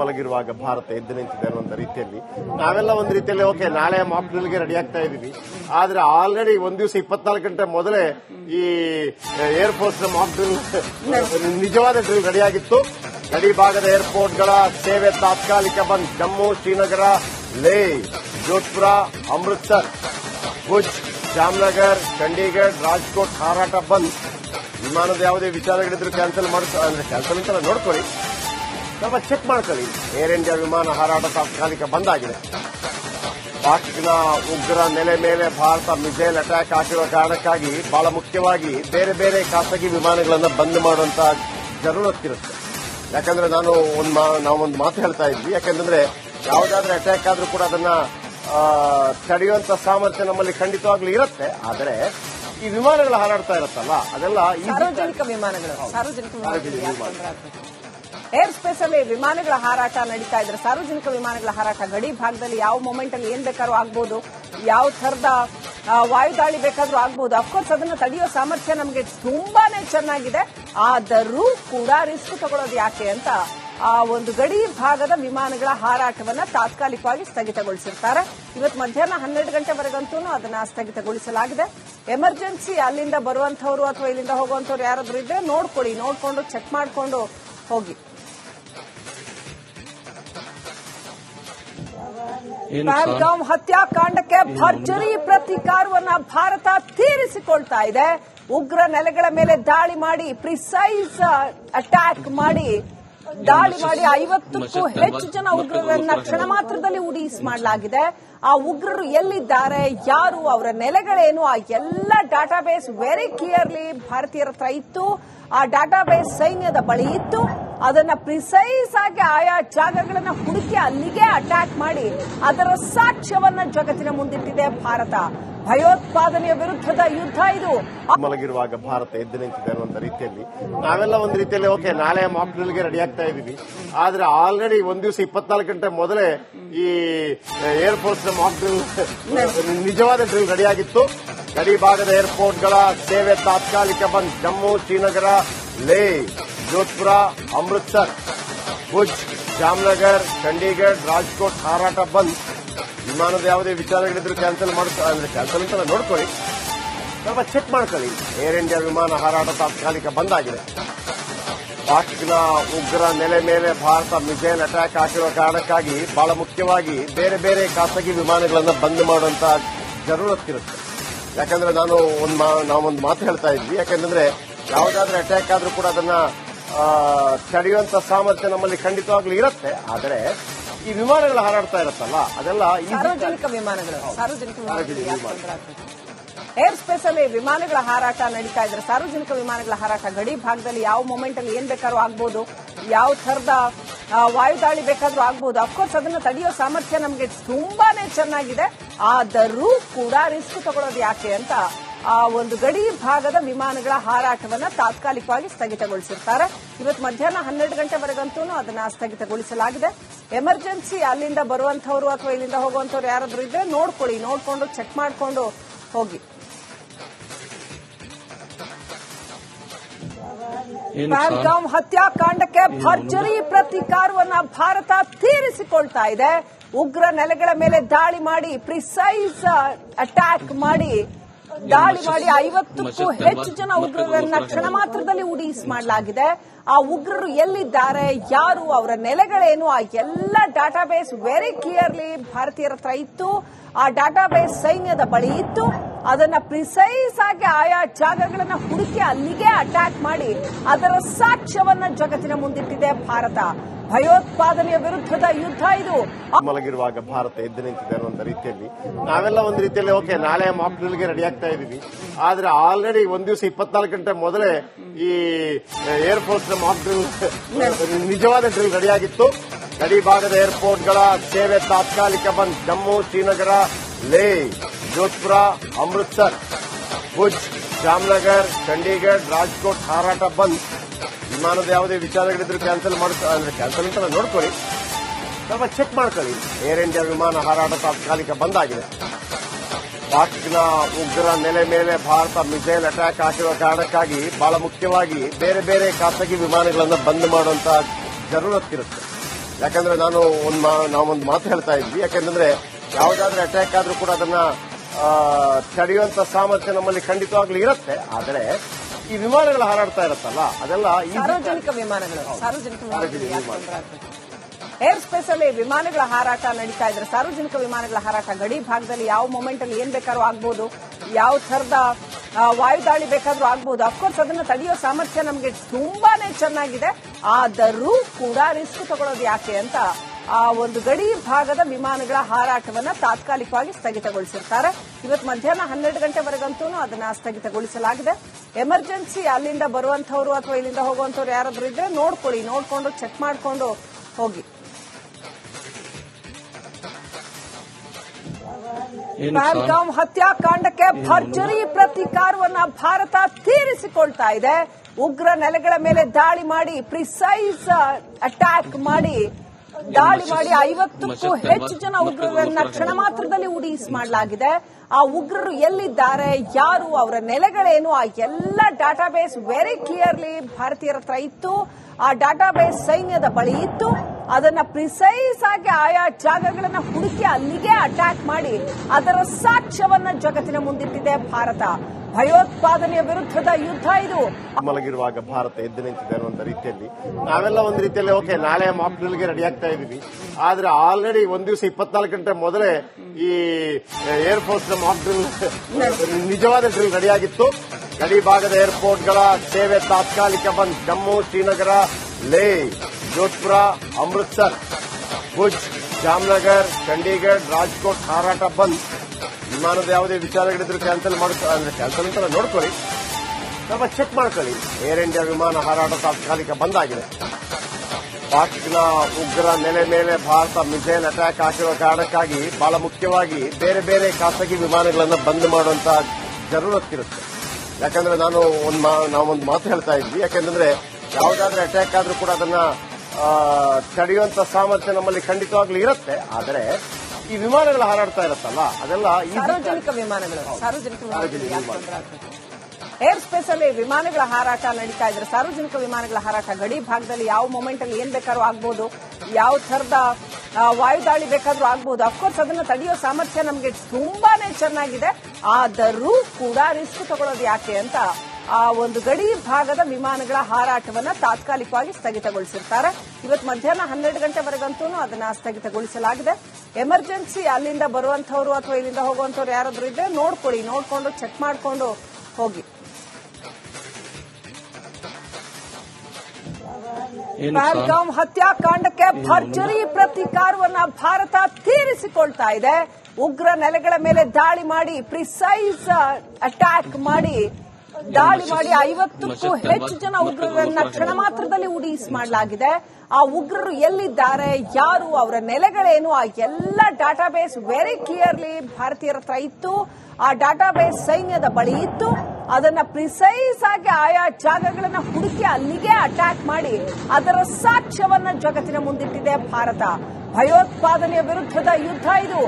ಮಲಗಿರುವಾಗ ಭಾರತ ಎದ್ದು ನಿಂತಿದೆ ಅನ್ನೋ ರೀತಿಯಲ್ಲಿ. ನಾವೆಲ್ಲ ಒಂದು ರೀತಿಯಲ್ಲಿ, ಓಕೆ, ನಾಳೆ ಮಾಕ್ ಡ್ರಿಲ್ಗೆ ರೆಡಿ ಆಗ್ತಾ ಇದೀವಿ ಆದ್ರೆ ಆಲ್ರೆಡಿ ಒಂದ್ ದಿವಸ ಇಪ್ಪತ್ನಾಲ್ಕು ಗಂಟೆ ಮೊದಲೇ ಈ ಏರ್ ಫೋರ್ಸ್ನ ಮಾಕ್ ಡ್ರಿಲ್ ನಿಜವಾದ ಡ್ರಿಲ್ ರೆಡಿ ಆಗಿತ್ತು. ಗಡಿ ಭಾಗದ ಏರ್ಪೋರ್ಟ್ಗಳ ಸೇವೆ ತಾತ್ಕಾಲಿಕ ಬಂದ್. ಜಮ್ಮು, ಶ್ರೀನಗರ, ಲೇ, ಜೋಧ್ಪುರ, ಅಮೃತ್ಸರ್, ಭುಜ್, ಜಾಮ್ನಗರ್, ಚಂಡೀಗಢ, ರಾಜ್ಕೋಟ್, ಹಾರಾಟ ಬಂದ್. ವಿಮಾನದ ಯಾವುದೇ ವಿಚಾರಗಳಿದ್ರು ಕ್ಯಾನ್ಸಲ್ ಮಾಡ್ತಾರೆ ಕ್ಯಾನ್ಸಲ್ ಅಂತ ನೋಡ್ಕೊಳ್ಳಿ. ಸ್ವಲ್ಪ ಚೆಕ್ ಮಾಡ್ಕೊಳ್ಳಿ. ಏರ್ ಇಂಡಿಯಾ ವಿಮಾನ ಹಾರಾಟ ತಾತ್ಕಾಲಿಕ ಬಂದ್ ಆಗಿದೆ. ಪಾಕಿಸ್ತಾನ ಉಗ್ರ ನೆಲೆ ಮೇಲೆ ಭಾರತ ಮಿಸೈಲ್ ಅಟ್ಯಾಕ್ ಹಾಕಿರುವ ಕಾರಣಕ್ಕಾಗಿ ಬಹಳ ಮುಖ್ಯವಾಗಿ ಬೇರೆ ಬೇರೆ ಖಾಸಗಿ ವಿಮಾನಗಳನ್ನು ಬಂದ್ ಮಾಡುವಂತ ಜರುರತ್ತಿರುತ್ತೆ ಯಾಕಂದ್ರೆ ನಾನು ಒಂದು ನಾವೊಂದು ಮಾತು ಹೇಳ್ತಾ ಇದ್ವಿ. ಯಾಕಂದ್ರೆ ಯಾವುದಾದ್ರೂ ಅಟ್ಯಾಕ್ ಆದ್ರೂ ಕೂಡ ಅದನ್ನ ತಡೆಯುವಂತ ಸಾಮರ್ಥ್ಯ ನಮ್ಮಲ್ಲಿ ಖಂಡಿತವಾಗ್ಲೂ ಇರುತ್ತೆ. ಆದರೆ ಈ ವಿಮಾನಗಳು ಹಾರಾಡ್ತಾ ಇರುತ್ತಲ್ಲ ಅದೆಲ್ಲ ಈ ಸಾರ್ವಜನಿಕ ವಿಮಾನಗಳು. ಏರ್ ಸ್ಪೇಸ್ ಅಲ್ಲಿ ವಿಮಾನಗಳ ಹಾರಾಟ ನಡೀತಾ ಇದ್ರೆ ಸಾರ್ವಜನಿಕ ವಿಮಾನಗಳ ಹಾರಾಟ ಗಡಿ ಭಾಗದಲ್ಲಿ ಯಾವ ಮೊಮೆಂಟ್ ಅಲ್ಲಿ ಏನ್ ಬೇಕಾದ್ರೂ ಆಗ್ಬೋದು, ಯಾವ ತರದ ವಾಯುದಾಳಿ ಬೇಕಾದ್ರೂ ಆಗ್ಬಹುದು ಅಫ್ಕೋರ್ಸ್ ಅದನ್ನ ತಡೆಯೋ ಸಾಮರ್ಥ್ಯ ನಮಗೆ ತುಂಬಾನೇ ಚೆನ್ನಾಗಿದೆ. ಆದರೂ ಕೂಡ ರಿಸ್ಕ್ ತಗೊಳ್ಳೋದು ಯಾಕೆ ಅಂತ, ಆ, ಒಂದು ಗಡಿ ಭಾಗದ ವಿಮಾನಗಳ ಹಾರಾಟವನ್ನ ತಾತ್ಕಾಲಿಕವಾಗಿ ಸ್ಥಗಿತಗೊಳಿಸಿರ್ತಾರೆ. ಇವತ್ತು ಮಧ್ಯಾಹ್ನ ಹನ್ನೆರಡು ಗಂಟೆವರೆಗಂತೂ ಅದನ್ನ ಸ್ಥಗಿತಗೊಳಿಸಲಾಗಿದೆ. ಎಮರ್ಜೆನ್ಸಿ ಅಲ್ಲಿಂದ ಬರುವಂತವ್ರು ಅಥವಾ ಇಲ್ಲಿಂದ ಹೋಗುವಂತವ್ರು ಯಾರಾದ್ರೂ ಇದ್ರೆ ನೋಡ್ಕೊಳ್ಳಿ. ನೋಡ್ಕೊಂಡು ಚೆಕ್ ಮಾಡಿಕೊಂಡು ಹೋಗಿ. ಪಹಲ್ಗಾಂವ್ ಹತ್ಯಾಕಾಂಡಕ್ಕೆ ಭರ್ಜರಿ ಪ್ರತೀಕಾರವನ್ನ ಭಾರತ ತೀರಿಸಿಕೊಳ್ತಾ ಇದೆ. ಉಗ್ರ ನೆಲೆಗಳ ಮೇಲೆ ದಾಳಿ ಮಾಡಿ ಪ್ರಿಸೈಸ್ ಅಟ್ಯಾಕ್ ಮಾಡಿ ದಾಳಿ ಮಾಡಿ ಐವತ್ತಕ್ಕೂ ಹೆಚ್ಚು ಜನ ಉಗ್ರರನ್ನ ಕ್ಷಣ ಮಾತ್ರದಲ್ಲಿ ಉಡೀಸ್ ಮಾಡಲಾಗಿದೆ. ಆ ಉಗ್ರರು ಎಲ್ಲಿದ್ದಾರೆ ಯಾರು ಅವರ ನೆಲೆಗಳೇನು ಆ ಎಲ್ಲ ಡಾಟಾಬೇಸ್ ವೆರಿ ಕ್ಲಿಯರ್ಲಿ ಭಾರತೀಯರ ಹತ್ರ ಇತ್ತು. ಆ ಡಾಟಾಬೇಸ್ ಸೈನ್ಯದ ಬಳಿ ಇತ್ತು. ಅದನ್ನ ಪ್ರಿಸೈಸ್ ಆಗಿ ಆಯಾ ಜಾಗಗಳನ್ನ ಹುಡುಕಿ ಅಲ್ಲಿಗೆ ಅಟ್ಯಾಕ್ ಮಾಡಿ ಅದರ ಸಾಕ್ಷ್ಯವನ್ನ ಜಗತ್ತಿನ ಮುಂದಿಟ್ಟಿದೆ ಭಾರತ. ಭಯೋತ್ಪಾದನೆಯ ವಿರುದ್ಧದ ಯುದ್ಧ ಇದು. ಮಲಗಿರುವಾಗ ಭಾರತ ಎದ್ದು ನಿಂತಿದೆ ಅನ್ನುವಂತ ರೀತಿಯಲ್ಲಿ. ನಾವೆಲ್ಲ ಒಂದು ರೀತಿಯಲ್ಲಿ ಓಕೆ ನಾಳೆ ಮಾಕ್ ಡ್ರಿಲ್ಗೆ ರೆಡಿ ಆಗ್ತಾ ಇದೀವಿ ಆದ್ರೆ ಆಲ್ರೆಡಿ ಒಂದ್ ದಿವಸ ಇಪ್ಪತ್ನಾಲ್ಕು ಗಂಟೆ ಮೊದಲೇ ಈ ಏರ್ಫೋರ್ಸ್ನ ಮಾಕ್ ಡ್ರಿಲ್ ನಿಜವಾದ ಡ್ರಿಲ್ ರೆಡಿ ಆಗಿತ್ತು. ಗಡಿ ಭಾಗದ ಏರ್ಪೋರ್ಟ್ಗಳ ಸೇವೆ ತಾತ್ಕಾಲಿಕ ಬಂದ್. ಜಮ್ಮು ಶ್ರೀನಗರ ಲೇ, ಜೋಧ್ಪುರ, ಅಮೃತ್ಸರ್, ಭುಜ್, ಜಾಮ್ನಗರ್, ಚಂಡೀಗಢ, ರಾಜ್ಕೋಟ್, ಹಾರಾಟ ಬಂದ್. ವಿಮಾನದ ಯಾವುದೇ ವಿಚಾರಗಳಿದ್ರು ಕ್ಯಾನ್ಸಲ್ ಮಾಡ್ತಾರೆ ಅಂದ್ರೆ ಕ್ಯಾನ್ಸಲ್ ಅಂತ ನೋಡ್ಕೊಳ್ಳಿ. ಸ್ವಲ್ಪ ಚೆಕ್ ಮಾಡ್ಕೊಳ್ಳಿ. ಏರ್ ಇಂಡಿಯಾ ವಿಮಾನ ಹಾರಾಟ ತಾತ್ಕಾಲಿಕ ಬಂದ್ ಆಗಿದೆ. ಉಗ್ರ ನೆಲೆ ಮೇಲೆ ಭಾರತ ಮಿಸೈಲ್ ಅಟ್ಯಾಕ್ ಹಾಕಿರುವ ಕಾರಣಕ್ಕಾಗಿ ಬಹಳ ಮುಖ್ಯವಾಗಿ ಬೇರೆ ಬೇರೆ ಖಾಸಗಿ ವಿಮಾನಗಳನ್ನು ಬಂದ್ ಮಾಡುವಂತ ಜರೂರತ್ತಿರುತ್ತೆ. ಯಾಕಂದ್ರೆ ನಾನು ಒಂದು ನಾವೊಂದು ಮಾತು ಹೇಳ್ತಾ ಇದ್ವಿ. ಯಾಕಂದ್ರೆ ಯಾವುದಾದ್ರೂ ಅಟ್ಯಾಕ್ ಆದ್ರೂ ಕೂಡ ಅದನ್ನ ತಡೆಯುವಂತ ಸಾಮರ್ಥ್ಯ ನಮ್ಮಲ್ಲಿ ಖಂಡಿತವಾಗ್ಲೂ ಇರುತ್ತೆ. ಆದರೆ ಈ ವಿಮಾನಗಳು ಹಾರಾಡ್ತಾ ಇರುತ್ತಲ್ಲ ಅದೆಲ್ಲ ಈ ಸಾರ್ವಜನಿಕ ವಿಮಾನಗಳು ಸಾರ್ವಜನಿಕ? ಏರ್ ಸ್ಪೇಸ್ ಅಲ್ಲಿ ವಿಮಾನಗಳ ಹಾರಾಟ ನಡೀತಾ ಇದ್ರೆ ಸಾರ್ವಜನಿಕ ವಿಮಾನಗಳ ಹಾರಾಟ ಗಡಿ ಭಾಗದಲ್ಲಿ ಯಾವ ಮೊಮೆಂಟ್ ಅಲ್ಲಿ ಏನ್ ಬೇಕಾದ್ರೂ ಆಗ್ಬಹುದು ಯಾವ ತರದ ವಾಯುದಾಳಿ ಬೇಕಾದ್ರೂ ಆಗ್ಬಹುದು ಅಫ್ಕೋರ್ಸ್ ಅದನ್ನ ತಡೆಯೋ ಸಾಮರ್ಥ್ಯ ನಮಗೆ ತುಂಬಾನೇ ಚೆನ್ನಾಗಿದೆ. ಆದರೂ ಕೂಡ ರಿಸ್ಕ್ ತಗೊಳ್ಳೋದು ಯಾಕೆ ಅಂತ ಆ ಒಂದು ಗಡಿ ಭಾಗದ ವಿಮಾನಗಳ ಹಾರಾಟವನ್ನ ತಾತ್ಕಾಲಿಕವಾಗಿ ಸ್ಥಗಿತಗೊಳಿಸಿರ್ತಾರೆ. ಇವತ್ತು ಮಧ್ಯಾಹ್ನ ಹನ್ನೆರಡು ಗಂಟೆವರೆಗಂತೂ ಅದನ್ನ ಸ್ಥಗಿತಗೊಳಿಸಲಾಗಿದೆ. ಎಮರ್ಜೆನ್ಸಿ ಅಲ್ಲಿಂದ ಬರುವಂತವ್ರು ಅಥವಾ ಇಲ್ಲಿಂದ ಹೋಗುವಂತವ್ರು ಯಾರಾದ್ರೂ ಇದ್ರೆ ನೋಡ್ಕೊಳ್ಳಿ ನೋಡ್ಕೊಂಡು ಚೆಕ್ ಮಾಡಿಕೊಂಡು ಹೋಗಿ. ಪಹಲ್ಗಾಂವ್ ಹತ್ಯಾಕಾಂಡಕ್ಕೆ ಭರ್ಜರಿ ಪ್ರತೀಕಾರವನ್ನ ಭಾರತ ತೀರಿಸಿಕೊಳ್ತಾ ಇದೆ. ಉಗ್ರ ನೆಲೆಗಳ ಮೇಲೆ ದಾಳಿ ಮಾಡಿ ಪ್ರಿಸೈಸ್ ಅಟ್ಯಾಕ್ ಮಾಡಿ ದಾಳಿ ಮಾಡಿ ಐವತ್ತಕ್ಕೂ ಹೆಚ್ಚು ಜನ ಉಗ್ರರನ್ನ ಕ್ಷಣ ಮಾತ್ರದಲ್ಲಿ ಉಡೀಸ್ ಮಾಡಲಾಗಿದೆ. ಆ ಉಗ್ರರು ಎಲ್ಲಿದ್ದಾರೆ ಯಾರು ಅವರ ನೆಲೆಗಳೇನು ಆ ಎಲ್ಲ ಡಾಟಾಬೇಸ್ ವೆರಿ ಕ್ಲಿಯರ್ಲಿ ಭಾರತೀಯರ ಹತ್ರ ಇತ್ತು. ಆ ಡಾಟಾಬೇಸ್ ಸೈನ್ಯದ ಬಳಿ ಇತ್ತು. ಅದನ್ನ ಪ್ರಿಸೈಸ್ ಆಗಿ ಆಯಾ ಜಾಗಗಳನ್ನ ಹುಡುಕಿ ಅಲ್ಲಿಗೆ ಅಟ್ಯಾಕ್ ಮಾಡಿ ಅದರ ಸಾಕ್ಷ್ಯವನ್ನ ಜಗತ್ತಿನ ಮುಂದಿಟ್ಟಿದೆ ಭಾರತ. ಭಯೋತ್ಪಾದನೆಯ ವಿರುದ್ಧದ ಯುದ್ಧ ಇದು. ಮಲಗಿರುವಾಗ ಭಾರತ ಎದ್ದು ನಿಂತಿದೆ ಅನ್ನೋ ರೀತಿಯಲ್ಲಿ ನಾವೆಲ್ಲ ಒಂದು ರೀತಿಯಲ್ಲಿ, ಓಕೆ, ನಾಳೆ ಮಾಕ್ ಡ್ರಿಲ್ಗೆ ರೆಡಿ ಆಗ್ತಾ ಇದೀವಿ ಆದ್ರೆ ಆಲ್ರೆಡಿ ಒಂದ್ ದಿವಸ ಇಪ್ಪತ್ನಾಲ್ಕು ಗಂಟೆ ಮೊದಲೇ ಈ ಏರ್ಫೋರ್ಸ್ ಮಾಕ್ ಡ್ರಿಲ್ ನಿಜವಾದ ಡ್ರಿಲ್ ರೆಡಿ ಆಗಿತ್ತು. ಗಡಿ ಭಾಗದ ಏರ್ಪೋರ್ಟ್ಗಳ ಸೇವೆ ತಾತ್ಕಾಲಿಕ ಬಂದ್. ಜಮ್ಮು, ಶ್ರೀನಗರ, ಲೇ, ಜೋಧ್ಪುರ, ಅಮೃತ್ಸರ್, ಭುಜ್, ಜಾಮ್ನಗರ್, ಚಂಡೀಗಢ್, ರಾಜ್ಕೋಟ್ ಹಾರಾಟ ಬಂದ್. ವಿಮಾನದ ಯಾವುದೇ ವಿಚಾರಗಳಿದ್ರು ಕ್ಯಾನ್ಸಲ್ ಮಾಡ್ತಾ ಕ್ಯಾನ್ಸಲ್ ಅಂತ ನೋಡ್ಕೊಳ್ಳಿ. ಸ್ವಲ್ಪ ಚೆಕ್ ಮಾಡ್ಕೊಳ್ಳಿ. ಏರ್ ಇಂಡಿಯಾ ವಿಮಾನ ಹಾರಾಟ ತಾತ್ಕಾಲಿಕ ಬಂದ್ ಆಗಿದೆ. ಉಗ್ರ ನೆಲೆ ಮೇಲೆ ಭಾರತ ಮಿಸೈಲ್ ಅಟ್ಯಾಕ್ ಹಾಕಿರುವ ಕಾರಣಕ್ಕಾಗಿ ಬಹಳ ಮುಖ್ಯವಾಗಿ ಬೇರೆ ಬೇರೆ ಖಾಸಗಿ ವಿಮಾನಗಳನ್ನು ಬಂದ್ ಮಾಡುವಂತ ಜರೂರತ್ತಿರುತ್ತೆ. ಯಾಕಂದ್ರೆ ನಾನು ಒಂದು ನಾವೊಂದು ಮಾತು ಹೇಳ್ತಾ ಇದ್ವಿ. ಯಾಕಂದ್ರೆ ಯಾವುದಾದ್ರೂ ಅಟ್ಯಾಕ್ ಆದ್ರೂ ಕೂಡ ಅದನ್ನ ತಡೆಯುವಂತ ಸಾಮರ್ಥ್ಯ ನಮ್ಮಲ್ಲಿ ಖಂಡಿತವಾಗ್ಲೂ ಇರುತ್ತೆ. ಆದರೆ ಈ ವಿಮಾನಗಳು ಹಾರಾಡ್ತಾ ಇರುತ್ತಲ್ಲ ಅದೆಲ್ಲ ಸಾರ್ವಜನಿಕ ವಿಮಾನಗಳು. ಸಾರ್ವಜನಿಕ? ಏರ್ ಸ್ಪೇಸ್ ಅಲ್ಲಿ ವಿಮಾನಗಳ ಹಾರಾಟ ನಡೀತಾ ಇದ್ರೆ ಸಾರ್ವಜನಿಕ ವಿಮಾನಗಳ ಹಾರಾಟ ಗಡಿ ಭಾಗದಲ್ಲಿ ಯಾವ ಮೊಮೆಂಟ್ ಅಲ್ಲಿ ಏನ್ ಬೇಕಾದ್ರೂ ಆಗ್ಬೋದು ಯಾವ ತರದ ವಾಯುದಾಳಿ ಬೇಕಾದ್ರೂ ಆಗ್ಬೋದು. ಅಫ್ಕೋರ್ಸ್ ಅದನ್ನ ತಡೆಯೋ ಸಾಮರ್ಥ್ಯ ನಮಗೆ ತುಂಬಾನೇ ಚೆನ್ನಾಗಿದೆ. ಆದರೂ ಕೂಡ ರಿಸ್ಕ್ ತಗೊಳ್ಳೋದು ಯಾಕೆ ಅಂತ ಆ ಒಂದು ಗಡಿ ಭಾಗದ ವಿಮಾನಗಳ ಹಾರಾಟವನ್ನ ತಾತ್ಕಾಲಿಕವಾಗಿ ಸ್ಥಗಿತಗೊಳಿಸಿರ್ತಾರೆ. ಇವತ್ತು ಮಧ್ಯಾಹ್ನ ಹನ್ನೆರಡು ಗಂಟೆವರೆಗಂತೂ ಅದನ್ನು ಸ್ಥಗಿತಗೊಳಿಸಲಾಗಿದೆ. ಎಮರ್ಜೆನ್ಸಿ ಅಲ್ಲಿಂದ ಬರುವಂತವ್ರು ಅಥವಾ ಇಲ್ಲಿಂದ ಹೋಗುವಂತವ್ರು ಯಾರಾದರೂ ಇದ್ರೆ ನೋಡ್ಕೊಳ್ಳಿ ನೋಡ್ಕೊಂಡು ಚೆಕ್ ಮಾಡಿಕೊಂಡು ಹೋಗಿ. ಪಹಲ್ಗಾಮ್ ಹತ್ಯಾಕಾಂಡಕ್ಕೆ ಭರ್ಜರಿ ಪ್ರತೀಕಾರವನ್ನ ಭಾರತ ತೀರಿಸಿಕೊಳ್ತಾ ಇದೆ. ಉಗ್ರ ನೆಲೆಗಳ ಮೇಲೆ ದಾಳಿ ಮಾಡಿ ಪ್ರಿಸೈಸ್ ಅಟ್ಯಾಕ್ ಮಾಡಿ ದಾಳಿ ಮಾಡಿ ಐವತ್ತಕ್ಕೂ ಹೆಚ್ಚು ಜನ ಉಗ್ರರನ್ನ ಕ್ಷಣ ಮಾತ್ರದಲ್ಲಿ ಉಡೀಸ್ ಮಾಡಲಾಗಿದೆ. ಆ ಉಗ್ರರು ಎಲ್ಲಿದ್ದಾರೆ? ಯಾರು? ಅವರ ನೆಲೆಗಳೇನು? ಆ ಎಲ್ಲ ಡಾಟಾಬೇಸ್ ವೆರಿ ಕ್ಲಿಯರ್ಲಿ ಭಾರತೀಯರ ಹತ್ರ ಇತ್ತು. ಆ ಡಾಟಾಬೇಸ್ ಸೈನ್ಯದ ಬಳಿ ಇತ್ತು. ಅದನ್ನ ಪ್ರಿಸೈಸ್ ಆಗಿ ಆಯಾ ಜಾಗಗಳನ್ನ ಹುಡುಕಿ ಅಲ್ಲಿಗೆ ಅಟ್ಯಾಕ್ ಮಾಡಿ ಅದರ ಸಾಕ್ಷ್ಯವನ್ನ ಜಗತ್ತಿನ ಮುಂದಿಟ್ಟಿದೆ ಭಾರತ. ಭಯೋತ್ಪಾದನೆಯ ವಿರುದ್ಧದ ಯುದ್ಧ ಇದು. ಮಲಗಿರುವಾಗ ಭಾರತ ಎದ್ದು ನಿಂತಿದೆ ಅನ್ನುವಂತ ರೀತಿಯಲ್ಲಿ ನಾವೆಲ್ಲ ಒಂದು ರೀತಿಯಲ್ಲಿ, ಓಕೆ, ನಾಳೆ ಮಾಕ್ ಡ್ರಿಲ್ಗೆ ರೆಡಿ ಆಗ್ತಾ ಇದೀವಿ. ಆದ್ರೆ ಆಲ್ರೆಡಿ ಒಂದ್ ದಿವಸ ಇಪ್ಪತ್ನಾಲ್ಕು ಗಂಟೆ ಮೊದಲೇ ಈ ಏರ್ ಫೋರ್ಸ್ ಮಾಕ್ ಡ್ರಿಲ್ ನಿಜವಾದ ಡ್ರಿಲ್ ರೆಡಿ ಆಗಿತ್ತು. ಗಡಿ ಭಾಗದ ಏರ್ಪೋರ್ಟ್ಗಳ ಸೇವೆ ತಾತ್ಕಾಲಿಕ ಬಂದ್. ಜಮ್ಮು, ಶ್ರೀನಗರ, ಲೇ, ಜೋಧ್ಪುರ, ಅಮೃತ್ಸರ್, ಭುಜ್, ಜಾಮ್ನಗರ್, ಚಂಡೀಗಢ್, ರಾಜ್ಕೋಟ್, ಹಾರಾಟ ಬಂದ್. ವಿಮಾನದ ಯಾವುದೇ ವಿಚಾರಗಳಿದ್ರು ಕ್ಯಾನ್ಸಲ್ ಮಾಡ್ಕೊ ಕ್ಯಾನ್ಸಲ್ ಅಂತ ನೋಡ್ಕೊಳ್ಳಿ. ಸ್ವಲ್ಪ ಚೆಕ್ ಮಾಡ್ಕೊಳ್ಳಿ. ಏರ್ ಇಂಡಿಯಾ ವಿಮಾನ ಹಾರಾಟ ತಾತ್ಕಾಲಿಕ ಬಂದಾಗಿದೆ ಪಾಕಿಸ್ತಾನ ಉಗ್ರ ನೆಲೆ ಮೇಲೆ ಭಾರತ ಮಿಸೈಲ್ ಅಟ್ಯಾಕ್ ಹಾಕಿರುವ ಕಾರಣಕ್ಕಾಗಿ ಬಹಳ ಮುಖ್ಯವಾಗಿ ಬೇರೆ ಬೇರೆ ಖಾಸಗಿ ವಿಮಾನಗಳನ್ನು ಬಂದ್ ಮಾಡುವಂತ ಜರೂರತ್ತಿರುತ್ತೆ. ಯಾಕಂದ್ರೆ ನಾನು ಒಂದು ನಾವೊಂದು ಮಾತು ಹೇಳ್ತಾ ಇದ್ವಿ. ಯಾಕಂದ್ರೆ ಯಾವುದಾದ್ರೂ ಅಟ್ಯಾಕ್ ಆದ್ರೂ ಕೂಡ ಅದನ್ನ ತಡೆಯುವಂತ ಸಾಮರ್ಥ್ಯ ನಮ್ಮಲ್ಲಿ ಖಂಡಿತವಾಗ್ಲೂ ಇರುತ್ತೆ. ಆದರೆ ಈ ವಿಮಾನಗಳು ಹಾರಾಡ್ತಾ ಇರುತ್ತಲ್ಲ ಅದೆಲ್ಲ ಸಾರ್ವಜನಿಕ ವಿಮಾನಗಳು. ಸಾರ್ವಜನಿಕ? ಏರ್ ಸ್ಪೇಸ್ ಅಲ್ಲಿ ವಿಮಾನಗಳ ಹಾರಾಟ ನಡೀತಾ ಇದ್ರೆ ಸಾರ್ವಜನಿಕ ವಿಮಾನಗಳ ಹಾರಾಟ ಗಡಿ ಭಾಗದಲ್ಲಿ ಯಾವ ಮೊಮೆಂಟ್ ಅಲ್ಲಿ ಏನ್ ಬೇಕಾದ್ರೂ ಆಗ್ಬಹುದು ಯಾವ ತರದ ವಾಯುದಾಳಿ ಬೇಕಾದ್ರೂ ಆಗ್ಬಹುದು ಅಫ್ಕೋರ್ಸ್ ಅದನ್ನ ತಡೆಯೋ ಸಾಮರ್ಥ್ಯ ನಮಗೆ ತುಂಬಾನೇ ಚೆನ್ನಾಗಿದೆ. ಆದರೂ ಕೂಡ ರಿಸ್ಕ್ ತಗೊಳ್ಳೋದು ಯಾಕೆ ಅಂತ ಆ ಒಂದು ಗಡಿ ಭಾಗದ ವಿಮಾನಗಳ ಹಾರಾಟವನ್ನ ತಾತ್ಕಾಲಿಕವಾಗಿ ಸ್ಥಗಿತಗೊಳಿಸಿರ್ತಾರೆ. ಇವತ್ತು ಮಧ್ಯಾಹ್ನ ಹನ್ನೆರಡು ಗಂಟೆವರೆಗಂತೂ ಅದನ್ನ ಸ್ಥಗಿತಗೊಳಿಸಲಾಗಿದೆ. ಎಮರ್ಜೆನ್ಸಿ ಅಲ್ಲಿಂದ ಬರುವಂತವ್ರು ಅಥವಾ ಇಲ್ಲಿಂದ ಹೋಗುವಂತವ್ರು ಯಾರಾದ್ರೂ ಇದ್ರೆ ನೋಡ್ಕೊಳ್ಳಿ ನೋಡ್ಕೊಂಡು ಚೆಕ್ ಮಾಡಿಕೊಂಡು ಹೋಗಿ. ಪಹಲ್ಗಾಮ್ ಹತ್ಯಾಕಾಂಡಕ್ಕೆ ಭರ್ಜರಿ ಪ್ರತೀಕಾರವನ್ನ ಭಾರತ ತೀರಿಸಿಕೊಳ್ತಾ ಇದೆ. ಉಗ್ರ ನೆಲೆಗಳ ಮೇಲೆ ದಾಳಿ ಮಾಡಿ ಪ್ರಿಸೈಸ್ ಅಟ್ಯಾಕ್ ಮಾಡಿ ದಾಳಿ ಮಾಡಿ ಐವತ್ತಕ್ಕೂ ಹೆಚ್ಚು ಜನ ಉಗ್ರರನ್ನ ಕ್ಷಣ ಮಾತ್ರದಲ್ಲಿ ಉಡೀಸ್ ಮಾಡಲಾಗಿದೆ. ಆ ಉಗ್ರರು ಎಲ್ಲಿದ್ದಾರೆ ಯಾರು ಅವರ ನೆಲೆಗಳೇನು ಆ ಎಲ್ಲ ಡಾಟಾಬೇಸ್ ವೆರಿ ಕ್ಲಿಯರ್ಲಿ ಭಾರತೀಯರ ಹತ್ರ ಇತ್ತು. ಆ ಡಾಟಾಬೇಸ್ ಸೈನ್ಯದ ಬಳಿ ಇತ್ತು. ಅದನ್ನ ಪ್ರಿಸೈಸ್ ಆಗಿ ಆಯಾ ಜಾಗಗಳನ್ನ ಹುಡುಕಿ ಅಲ್ಲಿಗೆ ಅಟ್ಯಾಕ್ ಮಾಡಿ ಅದರ ಸಾಕ್ಷ್ಯವನ್ನ ಜಗತ್ತಿನ ಮುಂದಿಟ್ಟಿದೆ ಭಾರತ. ಭಯೋತ್ಪಾದನೆಯ ವಿರುದ್ಧದ ಯುದ್ಧ ಇದು.